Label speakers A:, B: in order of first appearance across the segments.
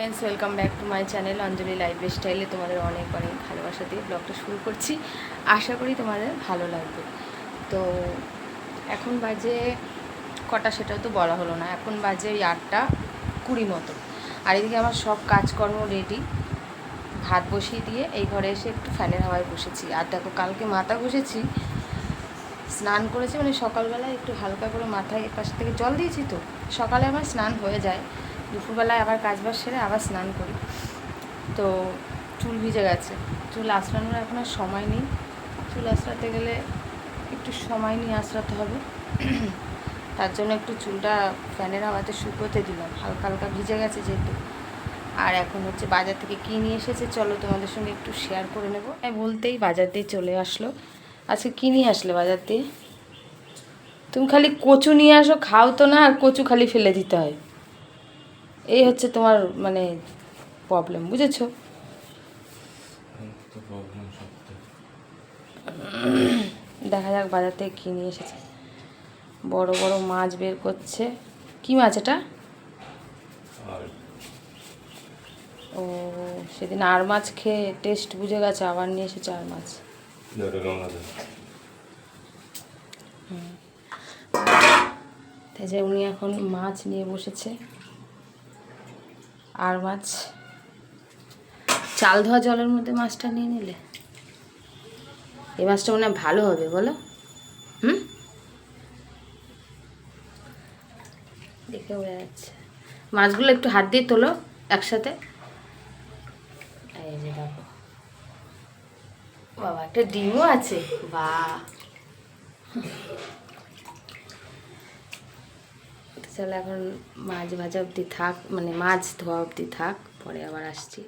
A: Friends welcome back to my channel Anjali life স্টাইলে তোমাদের অনেক অনেক ভালোবাসা দিয়ে ব্লগটা শুরু করছি। আশা করি তোমাদের ভালো লাগবে। তো এখন বাজে কটা, সেটাও তো বলা হলো না। এখন বাজে ওই আটটা কুড়ি মতো। আর এদিকে আমার সব কাজকর্ম রেডি ভাত বসিয়ে দিয়ে এই ঘরে এসে একটু ফ্যানের হাওয়ায় বসেছি। আর দেখো, কালকে মাথা বসেছি স্নান করেছি মানে সকালবেলায় একটু হালকা করে মাথায় পাশ থেকে জল দিয়েছি তো। সকালে আমার স্নান হয়ে যায়। দুপুরবেলায় আবার কাজ বাজ সেরে আবার স্নান করি। তো চুল ভিজে গেছে। চুল আঁচড়ানোর এখন আর সময় নেই। চুল আঁচড়াতে গেলে একটু সময় নিয়ে আঁচড়াতে হবে। তার জন্য একটু চুলটা ফ্যানের হাওয়াতে শুকোতে দিলাম। হালকা হালকা ভিজে গেছে যেহেতু। আর এখন হচ্ছে বাজার থেকে কী নিয়ে এসেছে চলো তোমাদের সঙ্গে একটু শেয়ার করে নেব। তাই বলতেই বাজার দিয়ে চলে আসলো। আজকে কী নিয়ে আসলে বাজার দিয়ে? তুমি খালি কচু নিয়ে আসো, খাও তো না, আর কচু খালি ফেলে দিতে হয়। এই হচ্ছে তোমার মানে প্রবলেম বুঝেছ? দেখা যাক বাজার থেকে কী নিয়ে এসেছে। বড় বড় মাছ বের করছে। কি মাছ এটা? ও সেদিন আর মাছ খেয়ে টেস্ট বুঝে গেছে আবার নিয়ে এসেছে আর মাছ। তাই যে উনি এখন মাছ নিয়ে বসেছে। আর মাছ? চাল ধোয়া জলের মধ্যে মাছটা নিয়ে নিলে? এই মাছটা মনে ভালো হবে, বলো। হুম? দেখে বোঝা যাচ্ছে। মাছগুলো একটু হাত দিয়ে তোলো একসাথে। বাবা, একটা ডিমও আছে। চলো এখন মাছ ভাজা অবধি থাক মানে মাছ ধোয়া অবধি থাক, পরে আবার আসছি।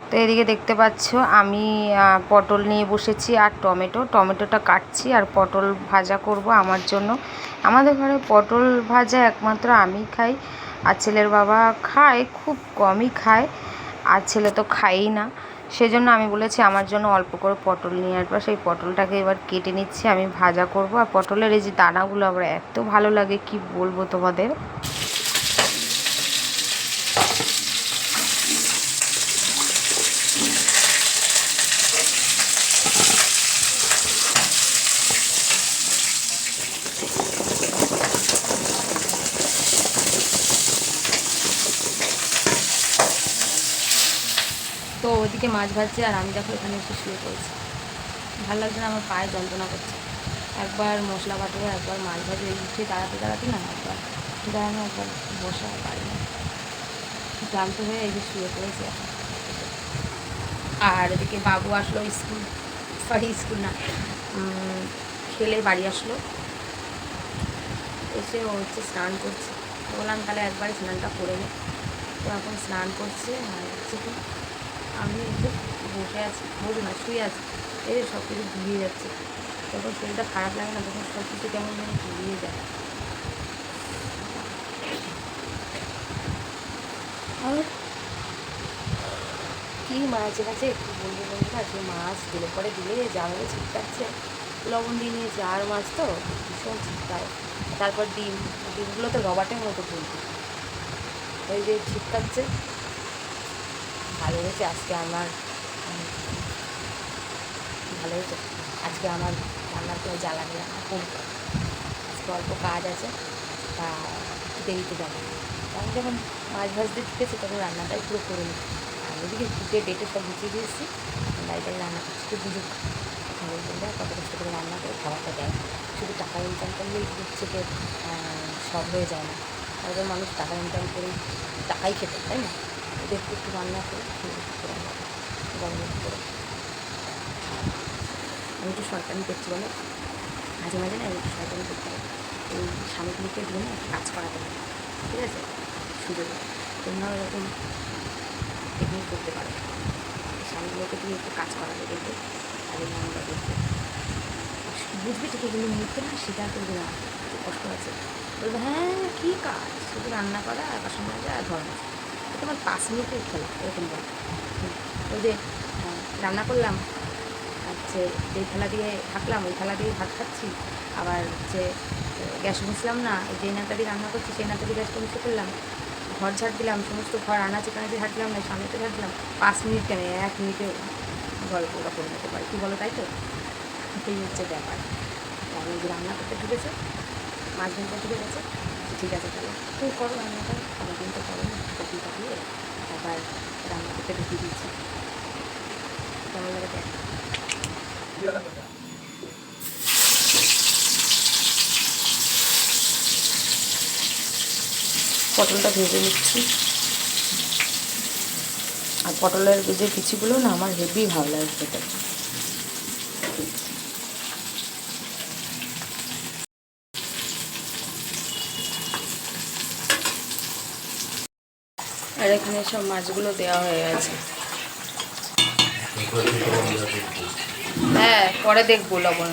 A: তো এদিকে দেখতে পাচ্ছ, আমি পটল নিয়ে বসেছি আর টমেটো। টমেটোটা কাটছি আর পটল ভাজা করব আমার জন্য। আমাদের ঘরে পটল ভাজা একমাত্র আমি খাই, আর ছেলের বাবা খায়, খুব কমই খায়, আর ছেলে তো খায়ই না। সেজন্য আমি বলেছি আমার জন্য অল্প করে পটল নিয়ে আসব। সেই পটলটাকে এবার কেটে নিচ্ছি, আমি ভাজা করব। আর পটলের এই যে দানাগুলো আবার এত ভালো লাগে, কি বলব তোমাদের? ওদিকে মাছ ভাজছে আর আমি দেখো এখানে এসে শুয়ে পড়েছি। ভালো লাগছে না, আমার পায়ে যন্ত্রণা করছে। একবার মশলা বাটবো, একবার মাছ ভাজবো, এই উঠে দাঁড়াতে দাঁড়াতে না একবার দাঁড়ানো একবার বসা পারি না। ক্লান্ত হয়ে এই যে শুয়ে পড়েছি এখন। আর এদিকে বাবু আসলো স্কুল সরি স্কুল না খেলে বাড়ি আসলো। এসে ও হচ্ছে স্নান করছে। বললাম তাহলে একবার স্নানটা করে নে। তো এখন স্নান করছে আর হচ্ছে আমি বসে আছি, বসে না, শুয়ে আছি। এই সব কিছু ঘুরিয়ে যাচ্ছে। যখন শরীরটা খারাপ লাগে না, তখন সব কিছু কেমন যেন ঘুরিয়ে যায়। আর কি মাছের কাছে একটু বলব না, যে মাছ দিলে পরে দিলে জামালে ছিটকাচ্ছে। লবণ দিয়ে নিয়েছে আর মাছ তো, ভীষণ ছিটকায়। তারপর ডিম, ডিমগুলো তো রবাটের মতো ফুলছে। ওই যে ছিটকাচ্ছে। হয়েছে আজকে আমার ভালো হয়েছে। আজকে আমার রান্নার কোনো জ্বালা এখন আজকে অল্প কাজ আছে, তা দেরিতে যাব। আমি যখন মাছ ভাজতে ঢুকেছি তখন রান্নাটাই পুরো করে নিই। আর ওদিকে ফুটে ডেটে সব গুছিয়ে দিয়েছি। বাড়িটাই রান্না করছি বুঝুক বন্ধুরা কত কষ্ট করে রান্না করে খাবারটা দেয় শুধু টাকা ইনকাম করলেই দূর থেকে সব হয়ে যায় না। তারপর মানুষ টাকা ইনকাম করে টাকাই খেতে, তাই না? ওদের একটু রান্না করে গরম করে। আমি একটু শয়তানি করছি বলে? মাঝে মাঝে না আমি একটু শয়তানি করতে হবে এই স্বামীগুলিকে দিয়ে না একটু কাজ করাতে হবে ঠিক আছে? সুযোগে তোমরাও এরকম টেকনিক করতে পারো। স্বামীগুলোকে দিয়ে একটু কাজ করাতে দেখবে তাহলে আমরা দেখবে। বুঝবে ঠিক এগুলো মুখে না স্বীকার করবে না। কষ্ট আছে। বলবে হ্যাঁ কী কাজ? শুধু রান্না করা আর বাসন মাজা আর এটা তোমার পাঁচ মিনিটের খেলা, এরকম বল। ওই যে রান্না করলাম, হচ্ছে যেই থালা দিয়ে থাকলাম ওই থালা দিয়ে ভাত খাচ্ছি। আবার হচ্ছে গ্যাস মুছলাম না, এই যেই নাতা দিয়ে রান্না করছি, সেই নাতা দিয়ে গ্যাসটা মুছে করলাম ঘর ঝাড় দিলাম, সমস্ত ঘর আনাচে কানাচে ঝাড় দিলাম না, সামনেতে ঝাড় দিলাম পাঁচ মিনিট কেন, এক মিনিটে গল্পটা করে নিতে পারি। কী বলো তাই তো? এই হচ্ছে ব্যাপার। রান্না করতে ঢুকেছে, মাছ ঢুকে গেছে ঠিক আছে তাহলে। তুই করো রান্নাটা সারাদিন তো করো না কপি কাটিয়ে আবার রান্না করতে ঢুকিয়ে দিচ্ছি। কেমন লাগে দেখ। পটলটা ভেজে নিচ্ছি। আর পটলের যে পিছিগুলো না আমার হেভি ভালো লাগে খেতে। এখানে সব মাছগুলো দেওয়া হয়ে গেছে। হ্যাঁ পরে দেখব লবণ।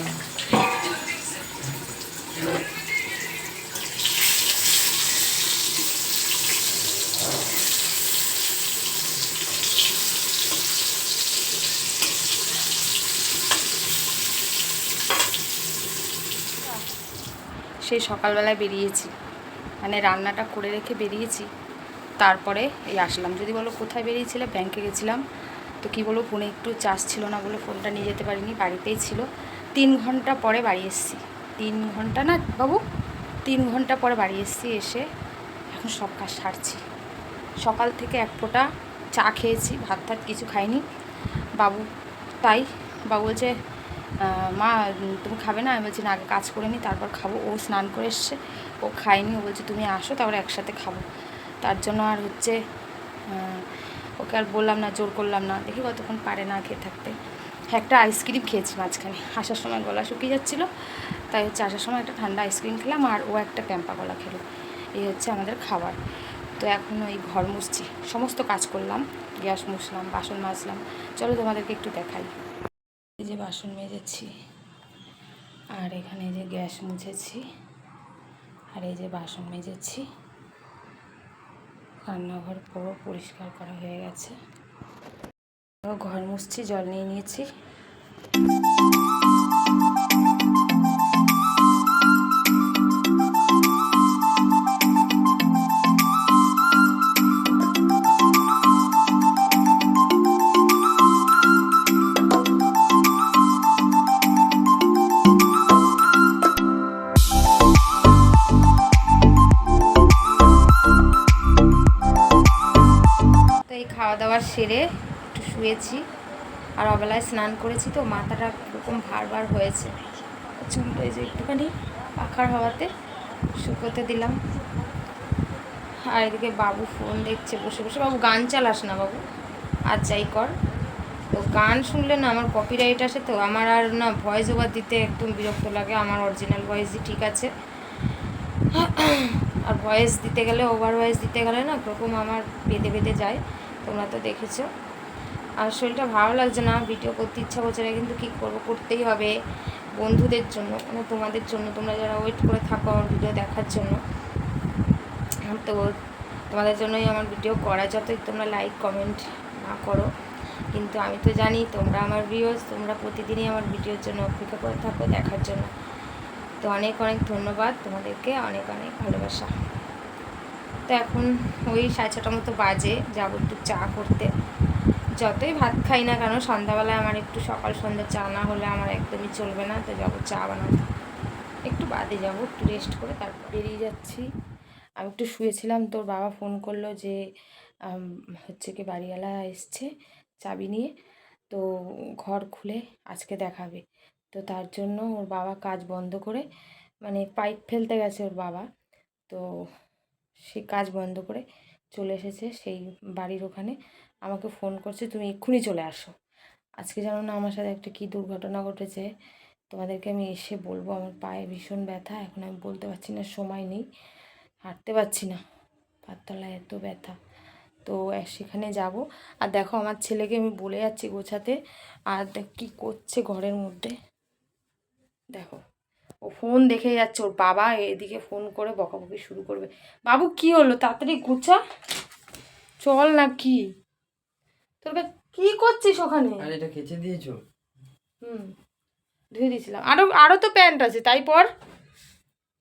A: সেই সকালবেলায় বেরিয়েছি। মানে রান্নাটা করে রেখে বেরিয়েছি। তারপরে এই আসলাম। যদি বলো কোথায় বেরিয়েছিলে? ব্যাংকে গেছিলাম। তো কি বলো ফোনে একটু চার্জ ছিল না বলে ফোনটা নিয়ে যেতে পারিনি, বাড়িতেই ছিল। তিন ঘণ্টা পরে বাড়ি এসেছি। তিন ঘণ্টা না বাবু? তিন ঘণ্টা পরে বাড়ি এসেছি এসে এখন সব কাজ সারছি। সকাল থেকে এক ফোঁটা চা খেয়েছি, ভাত টাত কিছু খাইনি। বাবু তাই, বাবু বলছে মা, তুমি খাবে না? আমি বলছি, না, আগে কাজ করে নিই তারপর খাব। ও স্নান করে এসছে। ও খায়নি, ও বলছে, তুমি আসো, তারপরে একসাথে খাব। তার জন্য আর হচ্ছে ওকে আর বললাম না, জোর করলাম না। দেখি কতক্ষণ পারে না খেয়ে থাকতে। একটা আইসক্রিম খেয়েছি মাঝখানে। আসার সময় গলা শুকিয়ে যাচ্ছিল, তাই হচ্ছে আসার সময় একটা ঠান্ডা আইসক্রিম খেলাম আর ও একটা ক্যাম্পা গলা খেলো। এই হচ্ছে আমাদের খাবার। তো এখন ওই ঘর মুছছি। সমস্ত কাজ করলাম, গ্যাস মুছলাম, বাসন মাজলাম। চলো তোমাদেরকে একটু দেখাই। এই যে বাসন মেজেছি, আর এখানে যে গ্যাস মুছেছি, আর এই যে বাসন মেজেছি। রান্নাঘর পুরো পরিষ্কার করা হয়ে গেছে। ঘর মুছছি জল নিয়ে নিয়েছি। শুয়েছি। আর অবেলায় স্নান করেছি তো মাথাটা এরকম ভার ভার হয়েছে। চুলটা যে একটুখানি পাখার হাওয়াতে শুকোতে দিলাম। আর এদিকে বাবু ফোন দেখছে, বসে বসে। বাবু গান চালাস না বাবু। আর যাই কর। তো গান শুনলে না আমার কপিরাইট আসে তো। আমার আর না ভয়েস ওভার দিতে একদম বিরক্ত লাগে। আমার অরিজিনাল ভয়েসই ঠিক আছে। আর ভয়েস দিতে গেলে ওভার ভয়েস দিতে গেলে না ওরকম আমার বেঁধে বেঁধে যায়। তোমরা তো দেখেছ। আর শরীরটা ভালো লাগছে না, ভিডিও করতে ইচ্ছা করছে না, কিন্তু কী করব, করতেই হবে বন্ধুদের জন্য মানে তোমাদের জন্য, তোমরা যারা ওয়েট করে থাকো আমার ভিডিও দেখার জন্য। তো তোমাদের জন্যই আমার ভিডিও করা, যতই তোমরা লাইক কমেন্ট না করো, কিন্তু আমি তো জানি তোমরা আমার ভিউজ তোমরা প্রতিদিনই আমার ভিডিওর জন্য অপেক্ষা করে থাকো দেখার জন্য। তো অনেক অনেক ধন্যবাদ, তোমাদেরকে অনেক অনেক ভালোবাসা। তো এখন ওই সাড়ে ছটার মতো বাজে, যাব একটু চা করতে। যতই ভাত খাই না কেন, সন্ধ্যাবেলায় আমার একটু সকাল সন্ধ্যা চা না হলে আমার একদমই চলবে না, তো যাব চা বানাতে। একটু বাদে যাব, একটু রেস্ট করে তারপর বেরিয়ে যাচ্ছি। আমি একটু শুয়েছিলাম, তোর বাবা ফোন করল যে হচ্ছে কি বাড়িওয়ালা এসছে চাবি নিয়ে, তো ঘর খুলে আজকে দেখাবে। তো তার জন্য ওর বাবা কাজ বন্ধ করে মানে পাইপ ফেলতে গেছে ওর বাবা, তো সে কাজ বন্ধ করে চলে এসেছে সেই বাড়ির ওখানে। আমাকে ফোন করছে, তুমি এক্ষুনি চলে আসো। আজকে জানো না আমার সাথে একটা কী দুর্ঘটনা ঘটেছে? তোমাদেরকে আমি এসে বলব, আমার পায়ে ভীষণ ব্যথা, এখন আমি বলতে পারছি না, সময় নেই। হাঁটতে পারছি না পাততলায় এত ব্যথা। তো সেখানে যাব। আর দেখো, আমার ছেলেকে আমি বলে যাচ্ছি গোছাতে। আর দেখ, কী করছে ঘরের মধ্যে? দেখো। ও ফোন দেখে যাচ্ছে ওর বাবা এদিকে ফোন করে বকাবকি শুরু করবে। বাবু কি হলো? তাড়াতাড়ি গুছা। চল না কি। তোর কা- করছিস ওখানে?
B: আর এটা কেচে দিয়েছ?
A: হুম ধুয়ে দিয়েছিলাম। আরও আরও তো প্যান্ট আছে তাই পর।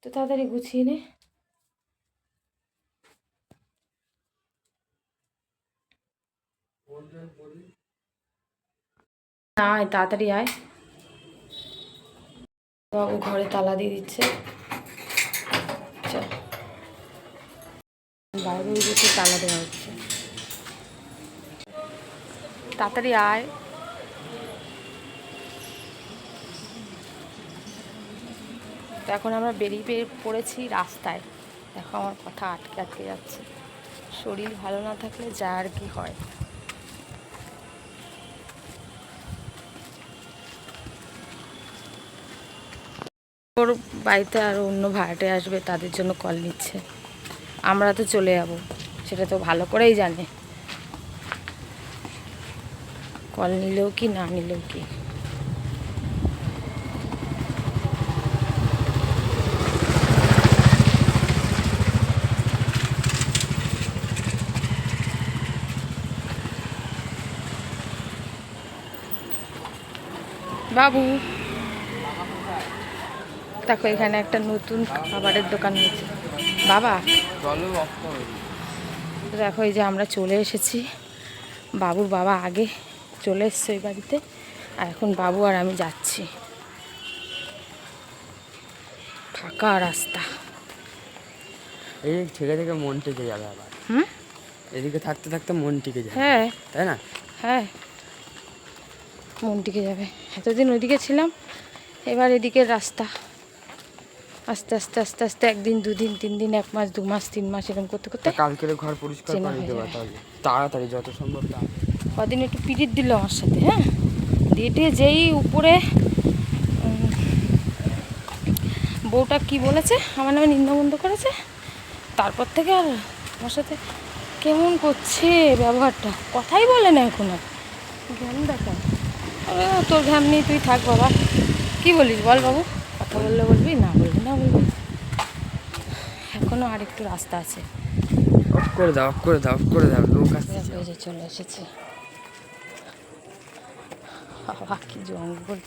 A: তো তাড়াতাড়ি গুছিয়ে নে। না তাড়াতাড়ি আয়। বাবু ঘরে তালা দিয়ে দিচ্ছে। বাইরে ওই তালা দেওয়া হচ্ছে। তাড়াতাড়ি আয়। এখন আমরা বেরিয়ে পেয়ে পড়েছি রাস্তায়। দেখো আমার কথা আটকে আটকে যাচ্ছে। শরীর ভালো না থাকলে যা আর কি হয়। ওর বাড়িতে আরও অন্য ভাড়াটে আসবে, তাদের জন্য কল নিচ্ছে। আমরা তো চলে যাব, সেটা তো ভালো করেই জানে। কল নিলেও কি, না নিলেও কি? বাবু। দেখো এখানে একটা নতুন খাবারের দোকান হয়েছে। বাবা। দেখো এই যে আমরা চলে এসেছি। বাবুর বাবা আগে চলে এসছে ওই বাড়িতে আর এখন বাবু আর আমি যাচ্ছি। ফাঁকা রাস্তা।
B: এই থেকে থেকে মন টিকে যাবে আবার।
A: হুম?
B: এদিকে থাকতে থাকতে মন টিকে যাবে।
A: হ্যাঁ।
B: তাই না?
A: হ্যাঁ। মন টিকে যাবে। এতদিন ওইদিকে ছিলাম এবার এদিকের রাস্তা। আস্তে আস্তে আস্তে আস্তে একদিন দুদিন তিন দিন এক মাস দু মাস তিন মাস এরকম করতে করতে
B: কালকে ঘর পরিষ্কার করে দেবা তাড়াতাড়ি যত সম্ভব।
A: কদিন একটু পিরিত দিল আমার সাথে হ্যাঁ? দিয়ে যেই উপরে বউটা কি বলেছে? আমার নামে নিন্দাবন্ধ করেছে? তারপর থেকে আর আমার সাথে কেমন করছে ব্যবহারটা? কথাই বলে না এখন আর। জ্ঞান দেখা তোর ঘ্যাম নেই তুই থাক বাবা। কি বলিস বল বাবু? কথা বললে বলবি? না। এখনও আর একটু রাস্তা আছে।
B: অফ করে দাও অফ করে দাও অফ করে দাও লোক আসছে।
A: এই যে চলে এসেছে। বাবা কি জঙ্গল।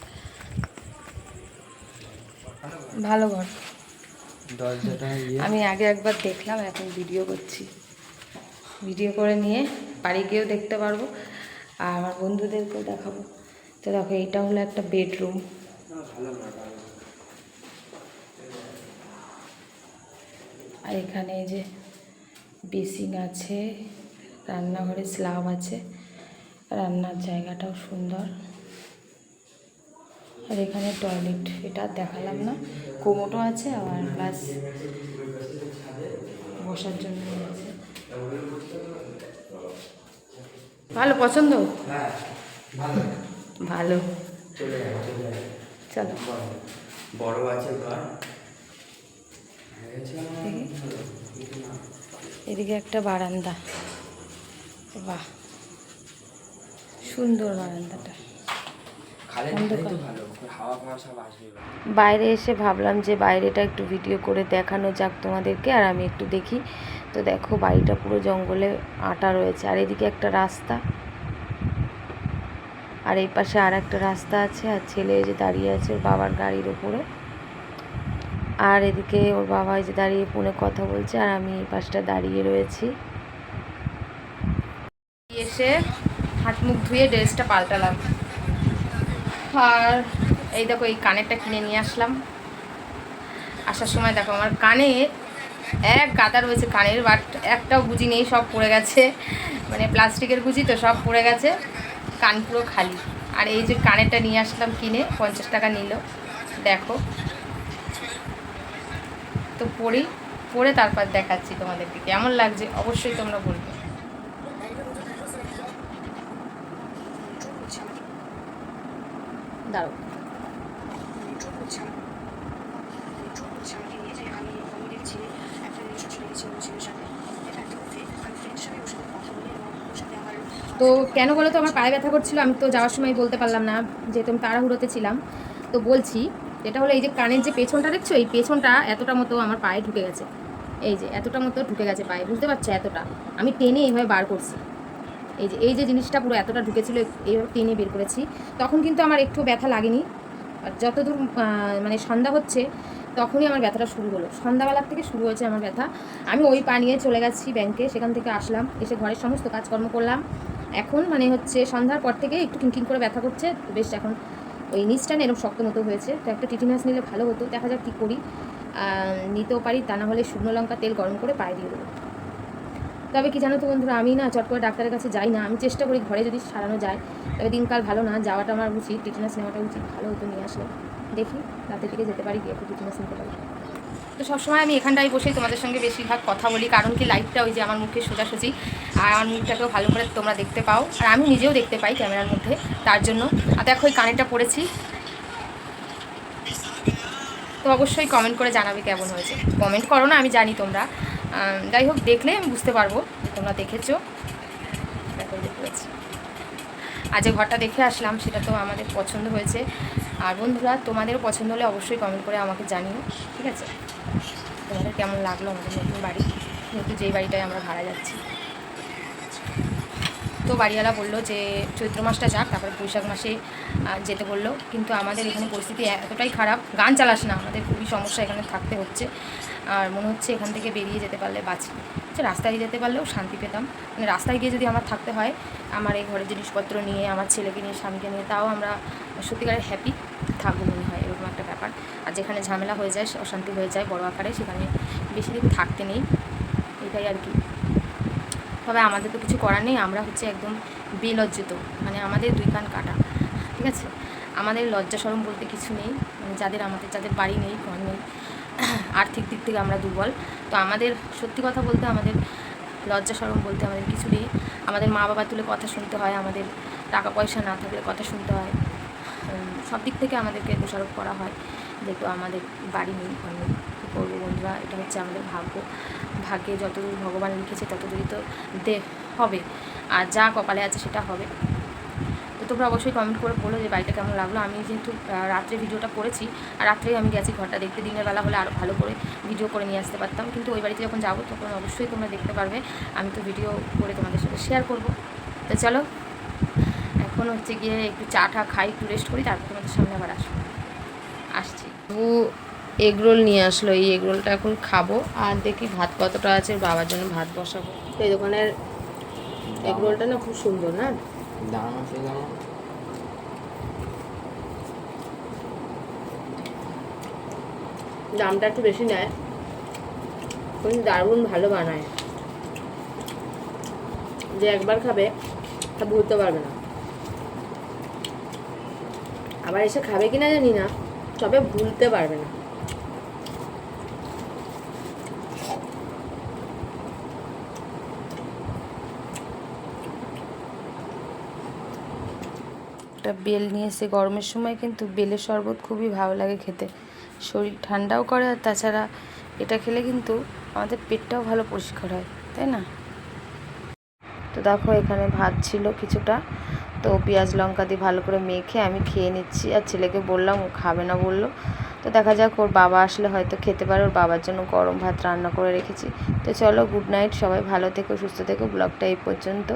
A: ভালো ঘর।
B: ইয়ে।
A: আমি আগে একবার দেখলাম এখন ভিডিও করছি। ভিডিও করে নিয়ে বাড়ি গিয়েও দেখতে পারব। আর আমার বন্ধুদেরকেও দেখাবো। তো দেখো এইটা হলো একটা বেডরুম আর এখানে এই যে বেসিং আছে রান্নাঘরে স্ল্যাব আছে। রান্নার জায়গাটাও সুন্দর। আর এখানে টয়লেট এটা দেখালাম না। কোমোটো আছে আবার প্লাস বসার জন্য আছে ভালো পছন্দ?
B: ভালো। চলো। বড় আছে ঘর হয়েছে আমার
A: দেখি।
B: ভালো, কিন্তু না।
A: এদিকে একটা বারান্দা। বাহ সুন্দর বারান্দাটা। বাইরে এসে ভাবলাম যে বাইরেটা একটু ভিডিও করে দেখানো যাক তোমাদেরকে আর আমি একটু দেখি। তো দেখো বাড়িটা পুরো জঙ্গলে আটা রয়েছে। আর এদিকে একটা রাস্তা। আর এই পাশে আর একটা রাস্তা আছে আর ছেলে যে দাঁড়িয়ে আছে বাবার গাড়ির ওপরে। আর এদিকে ওর বাবা এই যে দাঁড়িয়ে ফোনে কথা বলছে, আর আমি এই পাশটা দাঁড়িয়ে রয়েছি। এসে হাত মুখ ধুয়ে ড্রেসটা পাল্টালাম। আর এই দেখো, এই কানেরটা কিনে নিয়ে আসলাম। আসার সময় দেখো, আমার কানে এক গাদা রয়েছে কানের, বাট একটাও গুজি নেই, সব পড়ে গেছে। মানে প্লাস্টিকের গুজি তো, সব পড়ে গেছে। কান পুরো খালি। আর এই যে কানেরটা নিয়ে আসলাম কিনে, পঞ্চাশ টাকা নিল। দেখো তো পড়ি পরে তারপর দেখাচ্ছি তোমাদেরকে, কেমন লাগছে অবশ্যই তোমরা বলবে। তো কেন বলো তো আমার পায়ে ব্যথা করছিল? আমি তো যাওয়ার সময় বলতে পারলাম না, যেহেতু আমি তাড়াহুড়োতে ছিলাম। তো বলছি এটা হলো এই যে কানের যে পেছনটা দেখছ, এই পেছনটা এতটা মতো আমার পায়ে ঢুকে গেছে। এই যে এতটা মতো ঢুকে গেছে পায়ে, বুঝতে পারছ এতটা? আমি টেনে এইভাবে বার করছি। এই যে এই যে জিনিসটা পুরো এতটা ঢুকেছিল, এইভাবে টেনে বের করেছি। তখন কিন্তু আমার একটু ব্যথা লাগেনি। আর যতদূর মানে সন্ধ্যা হচ্ছে, তখনই আমার ব্যথাটা শুরু হলো। সন্ধ্যাবেলার থেকে শুরু হয়েছে আমার ব্যথা। আমি ওই পা নিয়ে চলে গেছি ব্যাংকে সেখান থেকে আসলাম। এসে ঘরের সমস্ত কাজকর্ম করলাম। এখন মানে হচ্ছে সন্ধ্যার পর থেকে একটু কিনকিন করে ব্যথা করছে। বেশ, এখন ওই নিচটা না এরকম শক্ত মতো হয়েছে, তো একটা টিটিনাস নিলে ভালো হতো, দেখা যাক কী করি। নিতেও পারি, তা না হলে শুকনো লঙ্কা তেল গরম করে পায়ে দিয়ে দেবো। তবে কি জানো তো বন্ধুরা, আমি না চট করে ডাক্তারের কাছে যাই না, আমি চেষ্টা করি ঘরে যদি সারানো যায়, তবে দিনকাল ভালো না, যাওয়াটা আমার উচিত টিটিনাস নেওয়াটা উচিত, ভালো হতো নিয়ে আসলে। দেখি, রাতের দিকে যেতে পারি গিয়ে একটু টিটিনাস নিতে পারি। তো সবসময় আমি এখানটায় বসেই তোমাদের সঙ্গে বেশিরভাগ কথা বলি, কারণ কি লাইটটা ওই যে আমার মুখে সোজাসুজি, আর আমার মুখটাকেও ভালো করে তোমরা দেখতে পাও, আর আমি নিজেও দেখতে পাই ক্যামেরার মধ্যে, তার জন্য। আর দেখো, ওই কানেরটা পড়েছি। তো অবশ্যই কমেন্ট করে জানাবে কেমন হয়েছে। কমেন্ট করো না, আমি জানি তোমরা। যাই হোক, দেখলে আমি বুঝতে পারব তোমরা দেখেছ। আজ ঘরটা দেখে আসলাম, সেটা তো আমাদের পছন্দ হয়েছে। আর বন্ধুরা, তোমাদেরও পছন্দ হলে অবশ্যই কমেন্ট করে আমাকে জানিও, ঠিক আছে? কেমন লাগল আমাদের নতুন বাড়ি? যেহেতু যেই বাড়িটায় আমরা ভাড়া যাচ্ছি। তো বাড়িওয়ালা বলল যে, চৈত্র মাসটা যাক, তারপরে বৈশাখ মাসে যেতে বলল। কিন্তু আমাদের এখানে পরিস্থিতি এতটাই খারাপ, গান চালাস না, আমাদের খুবই সমস্যা এখানে থাকতে হচ্ছে। আর মনে হচ্ছে এখান থেকে বেরিয়ে যেতে পারলে বাঁচি। হচ্ছে রাস্তায় যেতে পারলেও শান্তি পেতাম। মানে রাস্তায় গিয়ে যদি আমার থাকতে হয়, আমার এই ঘরের জিনিসপত্র নিয়ে, আমার ছেলেকে নিয়ে, স্বামীকে নিয়ে, তাও আমরা সত্যিকারের হ্যাপি থাকব মনে হয়, এরকম একটা ব্যাপার। আর যেখানে ঝামেলা হয়ে যায়, অশান্তি হয়ে যায় বড় আকারে, সেখানে বেশি দিন থাকতে নেই, এটাই আর কি। তবে আমাদের তো কিছু করার নেই, আমরা হচ্ছে একদম বেলজ্জিত মানে আমাদের দুই কান কাটা, ঠিক আছে? আমাদের লজ্জা সরম বলতে কিছু নেই মানে যাদের আমাদের, যাদের বাড়ি নেই, ঘর নেই, আর্থিক দিক থেকে আমরা দুর্বল। তো আমাদের, সত্যি কথা বলতে আমাদের লজ্জা সরম বলতে আমাদের কিছু নেই। আমাদের মা বাবা তুলে কথা শুনতে হয়, আমাদের টাকা পয়সা না থাকলে কথা শুনতে হয়। সব দিক থেকে আমাদেরকে দোষারোপ করা হয়, যেহেতু আমাদের বাড়ি নেই, ঘর নেই। করব বন্ধুরা, এটা হচ্ছে আমাদের ভাগ্য। ভাগ্যে যতদূর ভগবান লিখেছে, ততদূরই তো দে, হবে। আর যা কপালে আছে সেটা হবে। তো তোমরা অবশ্যই কমেন্ট করে বলো যে বাড়িটা কেমন লাগল। আমি যেহেতু রাত্রে ভিডিওটা করেছি, আর রাত্রেই আমি গেছি ঘরটা দেখতে। দিনের বেলা হলে আরও ভালো করে ভিডিও করে নিয়ে আসতে পারতাম। কিন্তু ওই বাড়িতে যখন যাব, তখন অবশ্যই তোমরা দেখতে পারবে। আমি তো ভিডিও করে তোমাদের সাথে শেয়ার করব। তো চলো, এখন হচ্ছে গিয়ে একটু চা টা খাই, একটু রেস্ট করি, তারপর তোমাদের সামনে আবার আসব। আসছি। ও এগ রোল নিয়ে আসলো। এই এগ রোলটা এখন খাব। আর দেখি ভাত কতটা আছে বাবার জন্য ভাত বসাবো। এই দোকানের এগ রোলটা না খুব সুন্দর না?
B: দাম আছে যেমন
A: দামটা একটু বেশি নেয়। কিন্তু দারুণ ভালো বানায়। যে একবার খাবে তা ভুলতে পারবে না। আবার এসে খাবে কিনা জানি না তবে ভুলতে পারবে না। একটা বেল নিয়ে এসে গরমের সময় কিন্তু বেলের শরবত খুবই ভালো লাগে খেতে। শরীর ঠান্ডাও করে আর তাছাড়া এটা খেলে কিন্তু আমাদের পেটটাও ভালো পরিষ্কার হয়, তাই না? তো দেখো এখানে ভাত ছিল কিছুটা। তো পেঁয়াজ লঙ্কা দিয়ে ভালো করে মেখে আমি খেয়ে নিচ্ছি। আর ছেলেকে বললাম, ও খাবে না বলল। তো দেখা যাক, ওর বাবা আসলে হয়তো খেতে পারে। ওর বাবার জন্য গরম ভাত রান্না করে রেখেছি। তো চলো গুড নাইট সবাই ভালো থেকো, সুস্থ থেকো। ব্লগটা এই পর্যন্ত।